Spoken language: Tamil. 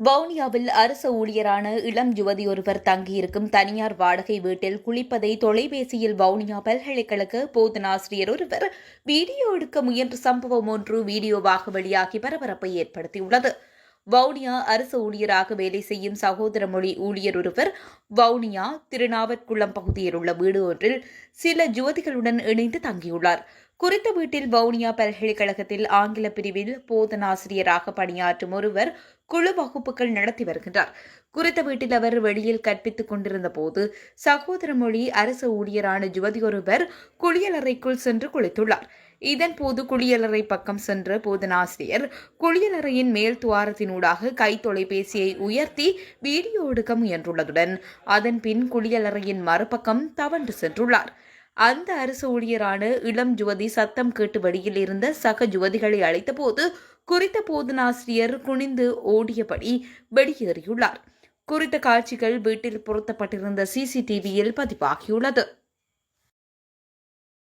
வவுனியாவில் அரச ஊழியரான இளம் யுவதி ஒருவர் தங்கியிருக்கும் தனியார் வாடகை வீட்டில் குளிப்பதை தொலைபேசியில் வவுனியா பல்கலைக்கழக போதனாசிரியர் ஒருவர் வீடியோ எடுக்க முயன்ற சம்பவம் ஒன்று வீடியோவாக வெளியாகி பரபரப்பை ஏற்படுத்தியுள்ளது. வவுனியா அரசு ஊழியராக வேலை செய்யும் சகோதர மொழி ஊழியர் ஒருவர் வவுனியா திருநாவற்குளம் பகுதியில் உள்ள வீடு ஒன்றில் சில யுவதிகளுடன் இணைந்து தங்கியுள்ளார். குறித்த வீட்டில் வவுனியா பல்கலைக்கழகத்தில் ஆங்கில பிரிவில் போதனாசிரியராக பணியாற்றும் ஒருவர் குழு வகுப்புகள் நடத்தி வருகின்றார் குறித்த வீட்டில் அவர் வெளியில் கற்பித்துக் கொண்டிருந்த போது சகோதர மொழி அரசு ஊழியரான யுவதி ஒருவர் குளியலறைக்குள் சென்று குளித்துள்ளார். இதன்போது குளியலறை பக்கம் சென்ற போதனாசிரியர் குளியலறையின் மேல் துவாரத்தினூடாக கை தொலைபேசியை உயர்த்தி வீடியோ எடுக்க முயன்றுள்ளதுடன் அதன் பின் குளியலறையின் மறுபக்கம் தவண்டு சென்றுள்ளார். அந்த அரசு ஊழியரான இளம் ஜுவதி சத்தம் கேட்டு வழியில் இருந்த சக ஜுவதிகளை அழைத்தபோது குறித்த போதனாசிரியர் குனிந்து ஓடியபடி வெளியேறியுள்ளார். குறித்த காட்சிகள் வீட்டில் பொருத்தப்பட்டிருந்த சிசிடிவியில் பதிவாகியுள்ளது.